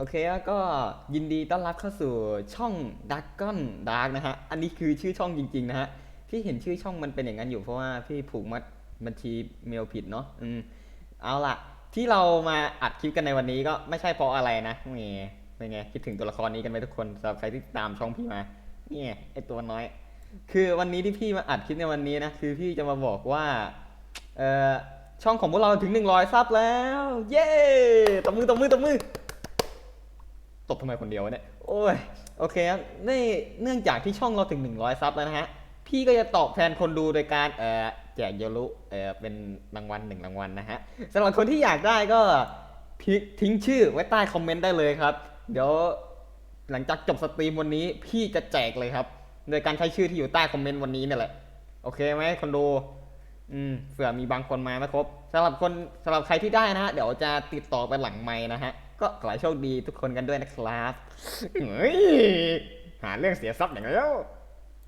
โอเคแล้วก็ยินดีต้อนรับเข้าสู่ช่องดักก้อนดาร์กนะฮะ อันนี้คือชื่อช่องจริง ๆ นะฮะ พี่เห็นชื่อช่องมันเป็นอย่างนั้นอยู่เพราะว่าพี่ผูกมัดบัญชีเมลผิดเนาะอืมเอาล่ะ ที่เรามาอัดคลิปกันในวันนี้ก็ไม่ใช่เพราะอะไรนะแหมเป็นไงคิดถึงตัวละครนี้กันไหมทุกคนสำหรับใครที่ตามช่องพี่มาเนี่ยไอตัวน้อย คือวันนี้ที่พี่มาอัดคลิปในวันนี้นะคือพี่จะมาบอกว่าเออช่องของพวกเราถึง 100 ซับแล้ว เย้ตบมือตบมือตบมือ ตบทำไมคนเดียววะเนี่ย โอ้ย โอเคครับนี่เนื่องจากที่ช่องเราถึง 100 ซับแล้วนะฮะ พี่ก็จะตอบแทนคนดูโดยการเอ่อแจกโยรุเอ่อเป็นรางวัลหนึ่งรางวัลนะฮะสำหรับคนที่อยากได้ก็ทิ้งชื่อไว้ใต้คอมเมนต์ได้เลยครับ เดี๋ยวหลังจากจบสตรีมวันนี้พี่จะแจกเลยครับ โดยการใช้ชื่อที่อยู่ใต้คอมเมนต์วันนี้เนี่ยแหละ โอเคไหมคนดูอืมเผื่อมีบางคนมาไม่ครบสำหรับคนสำหรับใครที่ได้นะฮะ เดี๋ยวจะติดต่อไปหลังไม้นะฮะ ก็ขอให้โชคดีทุกคนกันด้วยนะครับเฮ้ยหาเรื่องเสียทรัพย์อย่างเดียว